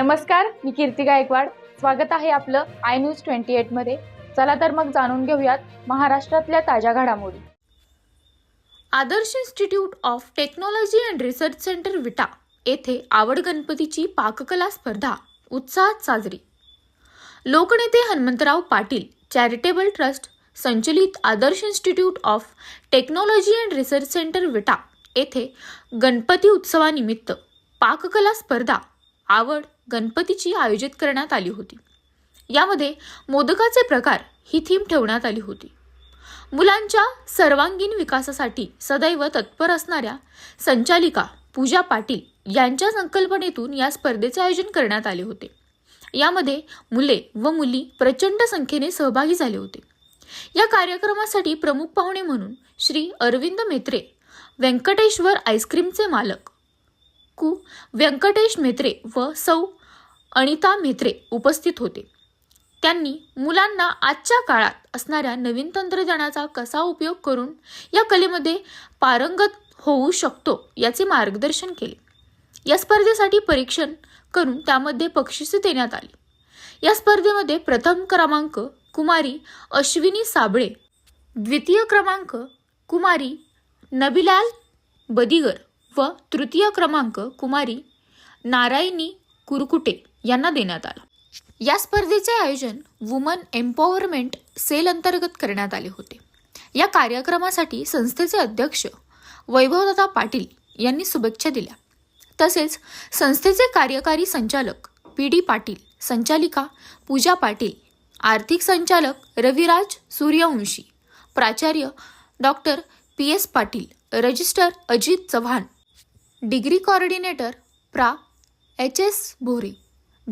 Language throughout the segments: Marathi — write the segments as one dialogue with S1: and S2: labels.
S1: नमस्कार मी कीर्ती गायकवाड. स्वागत आहे आपलं आय न्यूज ट्वेंटी एटमध्ये चला तर मग जाणून घेऊयात महाराष्ट्रातल्या ताज्या घडामोडी. Adarsh institute of technology and research centre Vita येथे आवड गणपतीची पाककला स्पर्धा उत्साहात साजरी. लोकनेते हनुमंतराव पाटील चॅरिटेबल ट्रस्ट संचलित Adarsh institute of technology and research centre Vita येथे गणपती उत्सवानिमित्त पाककला स्पर्धा आवड गणपतीची आयोजित करण्यात आली होती. यामध्ये मोदकाचे प्रकार ही थीम ठेवण्यात आली होती. मुलांच्या सर्वांगीण विकासासाठी सदैव तत्पर असणाऱ्या संचालिका पूजा पाटील यांच्या संकल्पनेतून या स्पर्धेचे आयोजन करण्यात आले होते. यामध्ये मुले व मुली प्रचंड संख्येने सहभागी झाले होते. या कार्यक्रमासाठी प्रमुख पाहुणे म्हणून श्री अरविंद मेत्रे व्यंकटेश्वर आईस्क्रीमचे मालक कु. व्यंकटेश मेत्रे व सौ अनिता मेत्रे उपस्थित होते. त्यांनी मुलांना आजच्या काळात असणाऱ्या नवीन तंत्रज्ञानाचा कसा उपयोग करून या कलेमध्ये पारंगत होऊ शकतो याचे मार्गदर्शन केले. या स्पर्धेसाठी परीक्षण करून त्यामध्ये बक्षिसे देण्यात आली. या स्पर्धेमध्ये प्रथम क्रमांक कुमारी अश्विनी साबळे द्वितीय क्रमांक कुमारी नबिलाल बदिगर व तृतीय क्रमांक कुमारी नारायणी कुरकुटे. यांना देण्यात आला. या स्पर्धेचे आयोजन वुमन एम्पॉवरमेंट सेल अंतर्गत करण्यात आले होते. या कार्यक्रमासाठी संस्थेचे अध्यक्ष वैभवदादा पाटील यांनी शुभेच्छा दिल्या. तसेच संस्थेचे कार्यकारी संचालक पी डी पाटील संचालिका पूजा पाटील आर्थिक संचालक रविराज सूर्यवंशी प्राचार्य doctor P S Patil registrar Ajit Chavan degree coordinator प्रा H S Bhore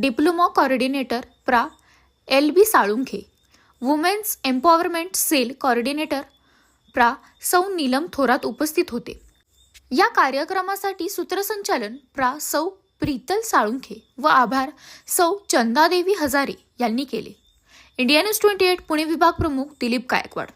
S1: diploma coordinator प्रा. L. B. Salunkhe. Women's empowerment cell coordinator प्रा. सौ. नीलम थोरात उपस्थित होते. या कार्यक्रमासाठी सूत्रसंचालन प्रा. सौ. प्रीतल साळुंखे व आभार सौ. चंदादेवी हजारे यांनी केले. India news twenty eight Pune विभाग प्रमुख दिलीप गायकवाड.